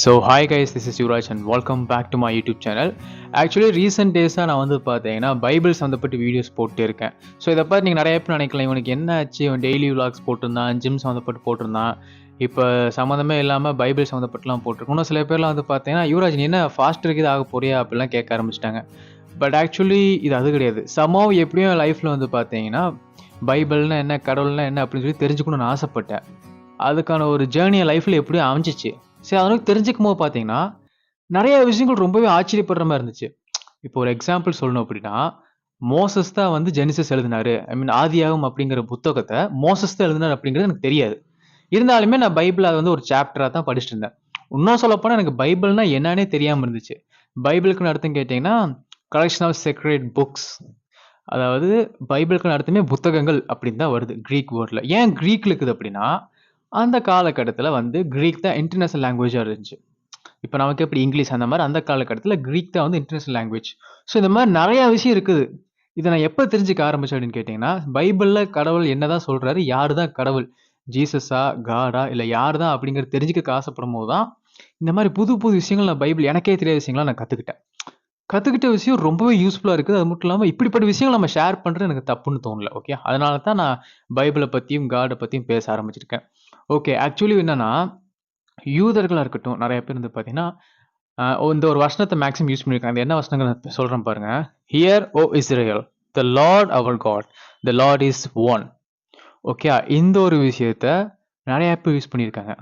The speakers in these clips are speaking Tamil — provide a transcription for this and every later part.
So hi guys this is Yuvraj and welcome back to my YouTube channel actually recent டேஸாக நான் வந்து பார்த்தீங்கன்னா பைபிள் சம்மந்தப்பட்ட வீடியோஸ் போட்டு இருக்கேன். ஸோ இதை பார்த்து நீங்கள் நிறைய பேர் நினைக்கலாம் இவனுக்கு என்ன ஆச்சு? இவன் டெய்லி விலாக்ஸ் போட்டிருந்தான் ஜிம் சம்மந்தப்பட்டு போட்டிருந்தான். இப்போ சம்மந்தமே இல்லாமல் பைபிள் சம்மந்தப்பட்டுலாம் போட்டிருக்கோம் இன்னும் சில பேர்லாம் வந்து பார்த்தீங்கன்னா யுவராஜ் நீ என்ன ஃபாஸ்ட் இருக்குது? ஆக போறியா? அப்படிலாம் கேட்க ஆரம்பிச்சிட்டாங்க. பட் ஆக்சுவலி இது அது கிடையாது. சமாவ் எப்படியும் லைஃப்பில் வந்து பார்த்தீங்கன்னா பைபிள்னா என்ன கடவுள்னா என்ன அப்படின்னு சொல்லி தெரிஞ்சுக்கணும்னு ஆசைப்பட்டேன். அதுக்கான ஒரு ஜேர்னியை லைஃப்பில் எப்படியும் அமைஞ்சிச்சு. சரி அதனால தெரிஞ்சுக்கும் போது பார்த்தீங்கன்னா நிறைய விஷயங்கள் ரொம்பவே ஆச்சரியப்படுற மாதிரி இருந்துச்சு. இப்போ ஒரு எக்ஸாம்பிள் சொல்லணும் அப்படின்னா மோசஸ் தான் வந்து ஜெனிசஸ் எழுதினாரு. ஐ மீன் ஆதியாகும் அப்படிங்கிற புத்தகத்தை மோசஸ் தான் எழுதினார் அப்படிங்கிறது எனக்கு தெரியாது. இருந்தாலுமே நான் பைபிள் அதை வந்து ஒரு சாப்டராக தான் படிச்சுட்டு இருந்தேன். இன்னும் சொல்லப்போனால் எனக்கு பைபிள்னா என்னன்னே தெரியாமல் இருந்துச்சு. பைபிளுக்குன்னு அர்த்தம் கேட்டிங்கன்னா கலெக்ஷன் ஆஃப் செக்ரேட் புக்ஸ் அதாவது பைபிளுக்குன்னு அர்த்தமே புத்தகங்கள் அப்படின்னு தான் வருது க்ரீக் வேர்டில் ஏன் க்ரீக்கில் இருக்குது அப்படின்னா அந்த காலகட்டத்தில் வந்து க்ரீக் தான் இன்டர்நேஷனல் லாங்குவேஜாக இருந்துச்சு. இப்போ நமக்கு எப்படி இங்கிலீஷ் அந்த மாதிரி அந்த காலகட்டத்தில் க்ரீக் தான் வந்து இன்டர்நேஷனல் லாங்குவேஜ் ஸோ இந்த மாதிரி நிறையா விஷயம் இருக்குது. இதை நான் எப்போ தெரிஞ்சுக்க ஆரம்பிச்சேன் அப்படின்னு கேட்டிங்கன்னா பைபிளில் கடவுள் என்ன தான் சொல்கிறாரு யார் தான் கடவுள்? ஜீசஸா காடா இல்லை யார் தான் அப்படிங்கிறது தெரிஞ்சுக்க ஆசைப்படும் போது தான் இந்த மாதிரி புது புது விஷயங்கள் நான் பைபிள் எனக்கே தெரியாத விஷயங்கள்லாம் நான் கற்றுக்கிட்டேன் கற்றுக்கிட்ட விஷயம் ரொம்பவே யூஸ்ஃபுல்லாக இருக்குது. அது மட்டும் இல்லாமல் இப்படிப்பட்ட விஷயங்கள் நம்ம ஷேர் பண்ணுறது எனக்கு தப்புன்னு தோணல ஓகே அதனால தான் நான் பைபிளை பற்றியும் காடை பற்றியும் பேச ஆரம்பிச்சிருக்கேன். ஓகே ஆக்சுவலி என்னன்னா யூதர்களாக இருக்கட்டும் நிறைய பேர் வந்து பார்த்தீங்கன்னா இந்த ஒரு வசனத்தை மேக்ஸிமம் யூஸ் பண்ணியிருக்காங்க அந்த என்ன வசனங்கள் நான் சொல்கிறேன் பாருங்க. Hear O Israel the Lord our God the Lord is one okay இந்த ஒரு விஷயத்த நிறைய பேர் யூஸ் பண்ணியிருக்காங்க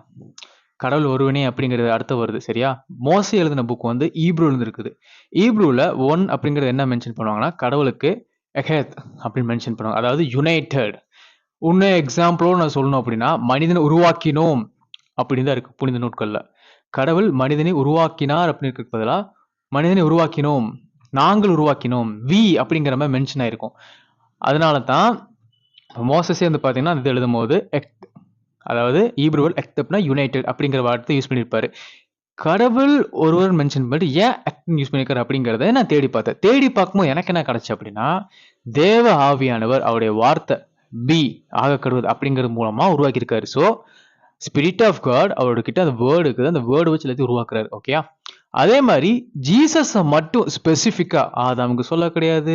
கடவுள் ஒருவனே அப்படிங்கிறது அர்த்தம் வருது சரியா? மோசி எழுதின புக் வந்து ஈப்ரூல இருக்குது ஈப்ரூவில் ஒன் அப்படிங்கிறது என்ன மென்ஷன் பண்ணுவாங்கன்னா கடவுளுக்கு எஹேத் அப்படின்னு மென்ஷன் பண்ணுவாங்க. அதாவது யுனைடெட் இன்னும் எக்ஸாம்பிளோ நான் சொல்லணும் அப்படின்னா மனிதனை உருவாக்கினோம் அப்படின்னு தான் இருக்கு புனித நூட்களில் கடவுள் மனிதனை உருவாக்கினார் அப்படின்னு இருக்கிறது பதிலாக மனிதனை உருவாக்கினோம் நாங்கள் உருவாக்கினோம் வி அப்படிங்கிற மாதிரி மென்ஷன் ஆயிருக்கும். அதனால தான் மோசஸே வந்து பார்த்தீங்கன்னா இது எழுதும் போது எக் அதாவது ஈப்ரூவல் எக்தப்னா யுனைடெட் அப்படிங்கிற வார்த்தை யூஸ் பண்ணியிருப்பாரு. கடவுள் ஒருவர் மென்ஷன் பண்ணிட்டு ஏன் ஆக்டிங் யூஸ் பண்ணியிருக்காரு அப்படிங்கிறத நான் தேடி பார்த்தேன். தேடி பார்க்கும்போது எனக்கு என்ன கிடச்சி அப்படின்னா தேவ ஆவியானவர் அவருடைய வார்த்தை பி ஆக கடுவது அப்படிங்கிறது மூலமாக உருவாக்கியிருக்காரு. ஸோ ஸ்பிரிட் ஆஃப் காட் அவரோட கிட்ட அந்த வேர்டு இருக்குது. அந்த வேர்டு வச்சு எல்லாத்தையும் உருவாக்குறாரு. ஓகேயா அதே மாதிரி ஜீசஸை மட்டும் ஸ்பெசிஃபிக்கா ஆதாமுக்கு சொல்ல கிடையாது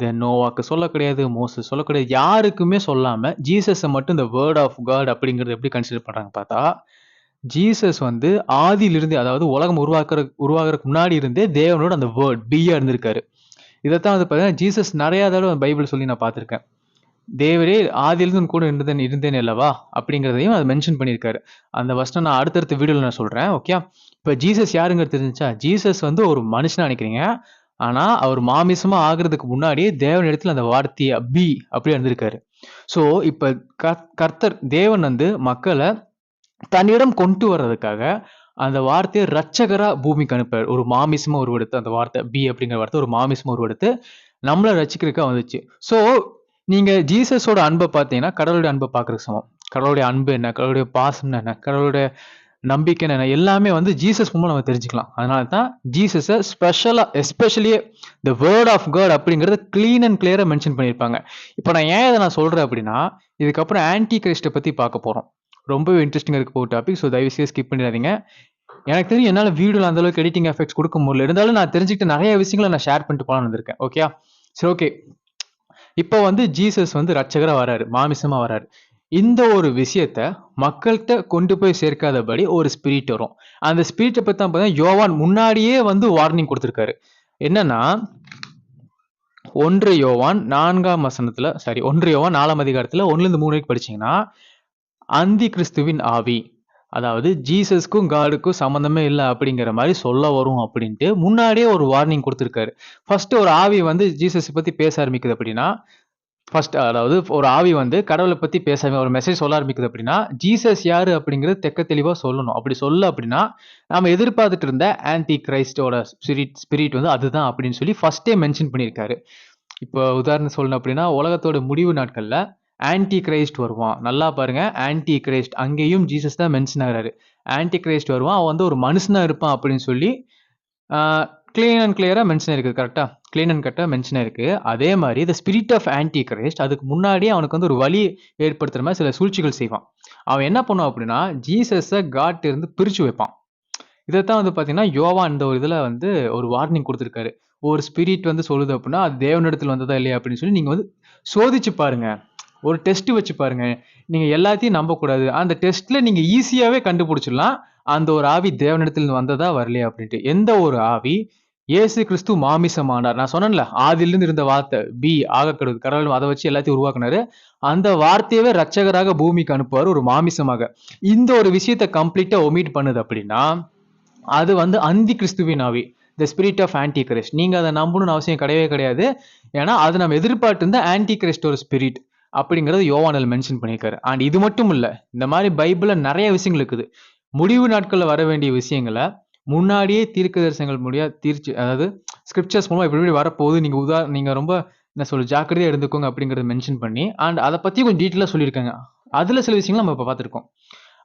தென் நோவாக்கு சொல்ல கிடையாது மோசஸ் சொல்ல கிடையாது யாருக்குமே சொல்லாமல் ஜீசஸை மட்டும் இந்த வேர்ட் ஆஃப் காட் அப்படிங்கிறது எப்படி கன்சிடர் பண்ணுறாங்க பார்த்தா ஜீசஸ் வந்து ஆதியிலிருந்து அதாவது உலகம் உருவாக்குற உருவாக்குறதுக்கு முன்னாடி இருந்தே தேவனோட அந்த வேர்ட் பியா இருந்திருக்காரு. இதைத்தான் வந்து பார்த்தீங்கன்னா ஜீசஸ் நிறையா தடவை பைபிள் சொல்லி நான் பார்த்துருக்கேன். தேவரே ஆதியிலிருந்து கூட இருந்தேன் இருந்தேன் அல்லவா? அப்படிங்கிறதையும் அதை மென்ஷன் பண்ணியிருக்காரு. அந்த வசனம் நான் அடுத்தடுத்த வீடியோவில் நான் சொல்கிறேன் ஓகே இப்போ ஜீசஸ் யாருங்கிறது தெரிஞ்சுச்சா? ஜீசஸ் வந்து ஒரு மனுஷனாக நினைக்கிறீங்க. ஆனால் அவர் மாமிசமாக ஆகிறதுக்கு முன்னாடியே தேவன் இடத்துல அந்த வார்த்தையை பி அப்படி இருந்திருக்காரு ஸோ இப்போ கர்த்தர் தேவன் வந்து மக்களை தன்னிடம் கொண்டு வர்றதுக்காக அந்த வார்த்தையை ரட்சகராக பூமிக்கு அனுப்பார் ஒரு மாமிசமா உருவெடுத்து அந்த வார்த்தை பி அப்படிங்கிற வார்த்தை ஒரு மாமிசமா உருவெடுத்து நம்மளை ரசிக்கிறதுக்காக வந்துச்சு. ஸோ நீங்கள் ஜீசஸோட அன்பை பார்த்தீங்கன்னா கடவுளுடைய அன்பை பார்க்கறதுக்கு சமம். கடவுளுடைய அன்பு என்ன? கடவுளுடைய பாசம் என்ன? கடவுளுடைய நம்பிக்கை என்ன? எல்லாமே வந்து ஜீசஸ் மூலம் நம்ம தெரிஞ்சுக்கலாம். அதனால தான் ஜீசஸை ஸ்பெஷலாக எஸ்பெஷலியே த வேர்ட் ஆஃப் காட் அப்படிங்கிறத க்ளீன் அண்ட் கிளியராக மென்ஷன் பண்ணியிருப்பாங்க. இப்போ நான் ஏன் இதை நான் சொல்கிறேன் அப்படின்னா இதுக்கப்புறம் ஆன்டி கிரைஸ்ட்டை பற்றி பார்க்க போகிறோம் ரொம்பவே இன்ட்ரெஸ்டிங்காக இருக்க போகிற டாபிக் ஸோ தயவுசெய்து ஸ்கிப் பண்ணிடாதீங்க. எனக்கு தெரியும் என்னால் வீடியோவில் அந்தளவுக்கு எடிட்டிங் எஃபெக்ட்ஸ் கொடுக்க முடியல. இருந்தாலும் நான் தெரிஞ்சுக்கிட்டு நிறைய விஷயங்களை நான் ஷேர் பண்ணிட்டு போகலான்னு வந்திருக்கேன். ஓகே சரி ஓகே இப்போ வந்து ஜீசஸ் வந்து ரட்சகராக வராரு மாமிசமாக வராரு. இந்த ஒரு விஷயத்த மக்கள்கிட்ட கொண்டு போய் சேர்க்காதபடி ஒரு ஸ்பிரிட் வரும். அந்த ஸ்பிரிட்டை பற்றி தான் பார்த்தா யோவான் முன்னாடியே வந்து வார்னிங் கொடுத்துருக்காரு. என்னன்னா ஒன்று யோவான் நான்காம் வசனத்தில் சாரி ஒன்று யோவான் நாலாம் அதிகாரத்தில் ஒன்றுலேருந்து மூணு வரைக்கும் படிச்சீங்கன்னா அந்தி கிறிஸ்துவின் ஆவி. அதாவது ஜீசஸ்க்கும் காடுக்கும் சம்மந்தமே இல்லை அப்படிங்கிற மாதிரி சொல்ல வரும் அப்படின்ட்டு முன்னாடியே ஒரு வார்னிங் கொடுத்துருக்காரு. ஃபர்ஸ்ட் ஒரு ஆவி வந்து ஜீசஸ் பத்தி பேச ஆரம்பிக்குது அப்படின்னா ஃபர்ஸ்ட் அதாவது ஒரு ஆவி வந்து கடவுளை பற்றி பேச ஒரு மெசேஜ் சொல்ல ஆரம்பிக்குது அப்படின்னா ஜீசஸ் யார் அப்படிங்கிறது தெக்க தெளிவாக சொல்லணும். அப்படி சொல்ல அப்படின்னா நம்ம எதிர்பார்த்துட்டு இருந்த ஆன்டி கிரைஸ்டோட ஸ்பிரிட் ஸ்பிரிட் வந்து அதுதான் அப்படின்னு சொல்லி ஃபர்ஸ்டே மென்ஷன் பண்ணியிருக்காரு. இப்போ உதாரணம் சொல்லணும் அப்படின்னா உலகத்தோட முடிவு நாட்களில் ஆன்டி கிரைஸ்ட் வருவான். நல்லா பாருங்க. ஆன்டி கிரைஸ்ட் அங்கேயும் ஜீசஸ் தான் மென்ஷன் ஆகிறாரு. ஆன்டி கிரைஸ்ட் வருவான். அவன் வந்து ஒரு மனுஷனாக இருப்பான் அப்படின்னு சொல்லி கிளீன் அண்ட் கிளியராக மென்ஷன் இருக்குது கரெக்டாக கிளீன் அண்ட் கரெக்டாக மென்ஷன் இருக்குது அதே மாதிரி இந்த ஸ்பிரிட் ஆஃப் ஆன்டி கிரைஸ்ட் அதுக்கு முன்னாடியே அவனுக்கு வந்து ஒரு வழி ஏற்படுத்துற மாதிரி சில சூழ்ச்சிகள் செய்வான். அவன் என்ன பண்ணுவான் அப்படின்னா ஜீசஸை காட் இருந்து பிரித்து வைப்பான். இதைத்தான் வந்து பார்த்தீங்கன்னா யோவா இந்த ஒரு இதில் வந்து ஒரு வார்னிங் கொடுத்துருக்காரு. ஒரு ஸ்பிரிட் வந்து சொல்லுது அப்படின்னா அது தேவனிடத்தில் வந்ததா இல்லையா அப்படின்னு சொல்லி நீங்கள் வந்து சோதிச்சு பாருங்கள் ஒரு டெஸ்ட் வச்சு பாருங்க. நீங்க எல்லாத்தையும் நம்பக்கூடாது. அந்த டெஸ்ட்ல நீங்க ஈஸியாவே கண்டுபிடிச்சிடலாம். அந்த ஒரு ஆவி தேவனிடத்தில் வந்ததா வரலையா அப்படின்ட்டு. எந்த ஒரு ஆவி? இயேசு கிறிஸ்து மாமிசமானார். நான் சொன்னேன்ல ஆதிலிருந்து இருந்த வார்த்தை பி ஆகக்கடுது கடவுள் அதை வச்சு எல்லாத்தையும் உருவாக்குனாரு. அந்த வார்த்தையவே ரட்சகராக பூமிக்கு அனுப்புவார் ஒரு மாமிசமாக. இந்த ஒரு விஷயத்த கம்ப்ளீட்டா ஒமிட் பண்ணுது அப்படின்னா அது வந்து அந்தி கிறிஸ்துவின் ஆவி the spirit of anti Christ நீங்க அதை நம்பணும்னு அவசியம் கிடையவே கிடையாது. ஏன்னா அது நம்ம எதிர்பார்த்து இருந்த ஆன்டி கிரைஸ்ட் ஒரு ஸ்பிரிட் அப்படிங்கிறது யோவானல் மென்ஷன் பண்ணியிருக்காரு. அண்ட் இது மட்டும் இல்லை இந்த மாதிரி பைபிளில் நிறைய விஷயங்கள் இருக்குது. முடிவு நாட்களில் வர வேண்டிய விஷயங்களை முன்னாடியே தீர்க்க தரிசனங்கள் முடியா தீர்ச்சி அதாவது ஸ்கிரிப்சர்ஸ் மூலமாக இப்படி இப்படி வரப்போகுது. நீங்கள் உதா நீங்கள் ரொம்ப என்ன சொல்லு ஜாக்கிரதையாக இருந்துக்கோங்க அப்படிங்கிறத மென்ஷன் பண்ணி அண்ட் அதை பற்றி கொஞ்சம் டீட்டெயிலாக சொல்லியிருக்காங்க. அதில் சில விஷயங்கள் நம்ம இப்போ பார்த்துருக்கோம்.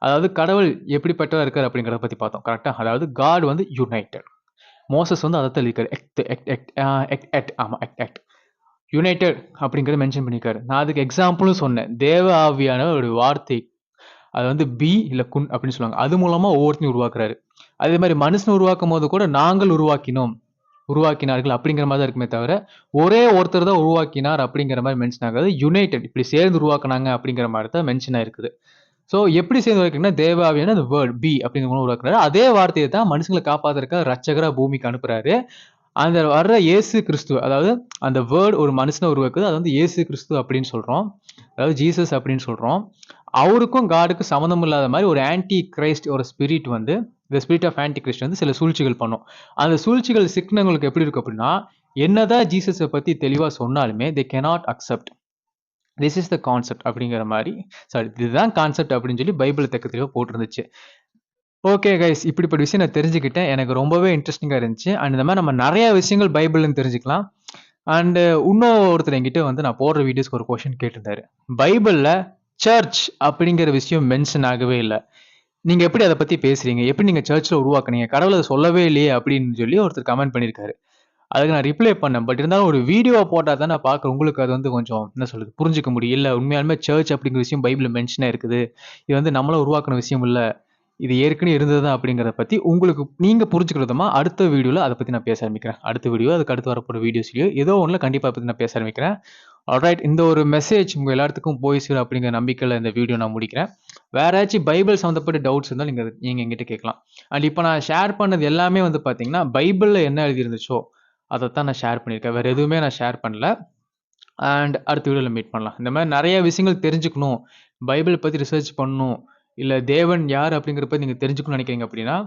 அதாவது கடவுள் எப்படிப்பட்டவா இருக்கார் அப்படிங்கிறத பற்றி பார்த்தோம் கரெக்டாக அதாவது காட் வந்து யுனைடெட் மோசஸ் வந்து அதை தெளிக்காரு எக்ட் எக்ட் எக்ட் எக்ட் எக்ட் ஆமாம் எக்ட் எக்ட் யுனைடெட் அப்படிங்கிறத மென்ஷன் பண்ணியிருக்காரு நான் அதுக்கு எக்ஸாம்பிளும் சொன்னேன். தேவ ஆவியான ஒரு வார்த்தை. அது வந்து பி இல்லை குன் அப்படின்னு சொல்லுவாங்க. அது மூலமாக ஒவ்வொருத்தையும் உருவாக்குறாரு. அதே மாதிரி மனுஷன் உருவாக்கும் போது கூட நாங்கள் உருவாக்கினோம். உருவாக்கினார்கள் அப்படிங்கிற மாதிரி தான் இருக்குமே தவிர ஒரே ஒருத்தர் தான் உருவாக்கினார் அப்படிங்கிற மாதிரி மென்ஷன் ஆகாது. யுனைடெட் இப்படி சேர்ந்து உருவாக்குனாங்க அப்படிங்கிற மாதிரி தான் மென்ஷன் ஆயிருக்குது. ஸோ எப்படி சேர்ந்து உருவாக்கினா தேவாவியான அந்த வேர்ட் பி அப்படிங்கிற மூலம் உருவாக்குறாரு. அதே வார்த்தையை தான் மனுஷங்களை காப்பாத்துறதுக்காக ரச்சகரா பூமிக்கு அனுப்புறாரு. அந்த வர்ற இயேசு கிறிஸ்து அதாவது அந்த வேர்டு ஒரு மனுஷனை உருவாக்குது அது வந்து இயேசு கிறிஸ்து அப்படின்னு சொல்கிறோம் அதாவது ஜீசஸ் அப்படின்னு சொல்கிறோம் அவருக்கும் காடுக்கும் சம்மந்தம் இல்லாத மாதிரி ஒரு ஆன்டி கிரைஸ்ட் ஒரு ஸ்பிரிட் வந்து இந்த ஸ்பிரிட் ஆஃப் ஆன்டி கிரைஸ்ட் வந்து சில சூழ்ச்சிகள் பண்ணும். அந்த சூழ்ச்சிகள் சிக்னங்களுக்கு எப்படி இருக்கும் அப்படின்னா என்னதான் ஜீசஸை பற்றி தெளிவாக சொன்னாலுமே they cannot accept this is the concept அப்படிங்கிற மாதிரி சாரி இதுதான் கான்செப்ட் அப்படின்னு சொல்லி பைபிள் தெக்க தெளிவாக போட்டிருந்துச்சு. ஓகே கைஸ் இப்படிப்பட்ட விஷயம் நான் தெரிஞ்சுக்கிட்டேன். எனக்கு ரொம்பவே இன்ட்ரெஸ்டிங்காக இருந்துச்சு. அண்ட் இந்த மாதிரி நம்ம நிறைய விஷயங்கள் பைபிள்னு தெரிஞ்சுக்கலாம். அண்டு இன்னும் ஒருத்தர் என்கிட்ட வந்து நான் போடுற வீடியோஸ்க்கு ஒரு கொஷின் கேட்டிருந்தாரு. பைபிளில் சர்ச் அப்படிங்கிற விஷயம் மென்ஷன் ஆகவே இல்லை. நீங்கள் எப்படி அதை பற்றி பேசுறீங்க? எப்படி நீங்கள் சர்ச்சில் உருவாக்குனீங்க? கடவுளை சொல்லவே இல்லையே அப்படின்னு சொல்லி ஒருத்தர் கமெண்ட் பண்ணியிருக்காரு. அதுக்கு நான் ரிப்ளை பண்ணேன். பட் இருந்தாலும் ஒரு வீடியோ போட்டால் தான் நான் பார்க்குறேன். உங்களுக்கு அது வந்து கொஞ்சம் என்ன சொல்லுது புரிஞ்சுக்க முடியும். இல்லை உண்மையாலுமே சர்ச் அப்படிங்கிற விஷயம் பைபிளில் மென்ஷனாக இருக்குது. இது வந்து நம்மளும் உருவாக்குன விஷயம் இல்லை. இது ஏற்கனவே இருந்தது அப்படிங்கிறத பற்றி உங்களுக்கு நீங்கள் புரிஞ்சுக்கிறதுமா? அடுத்த வீடியோவில் அதை பற்றி நான் பேச ஆரம்பிக்கிறேன். அடுத்த வீடியோ அதுக்கு அடுத்து வரப்போகிற வீடியோஸ்லையோ ஏதோ ஒன்றில் கண்டிப்பாக பற்றி நான் பேச ஆரம்பிக்கிறேன். ஆல்ரைட் இந்த ஒரு மெசேஜ் உங்கள் எல்லாத்துக்கும் போய் சேரும் அப்படிங்கிற நம்பிக்கையில் இந்த வீடியோ நான் முடிக்கிறேன். வேற ஏதாச்சும் பைபிள் சம்மந்தப்பட்ட டவுட்ஸ் இருந்தால் நீங்கள் நீங்கள் எங்கிட்ட கேட்கலாம். அண்ட் இப்போ நான் ஷேர் பண்ணது எல்லாமே வந்து பார்த்தீங்கன்னா பைபிளில் என்ன எழுதியிருந்துச்சோ அதை தான் நான் ஷேர் பண்ணியிருக்கேன். வேறு எதுவுமே நான் ஷேர் பண்ணல. அண்ட் அடுத்த வீடியோவில் மீட் பண்ணலாம். இந்த மாதிரி நிறைய விஷயங்கள் தெரிஞ்சுக்கணும். பைபிள் பற்றி ரிசர்ச் பண்ணணும். இல்லை தேவன் யார் அப்படிங்கிறப்ப நீங்கள் தெரிஞ்சுக்கணும்னு நினைக்கிறீங்க அப்படின்னா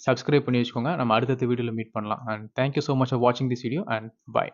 சப்ஸ்கிரைப் பண்ணி வச்சுக்கோங்க. நம்ம அடுத்தடுத்த வீடியோவில் மீட் பண்ணலாம். And thank you so much for வாட்சிங் திஸ் வீடியோ அண்ட் பாய்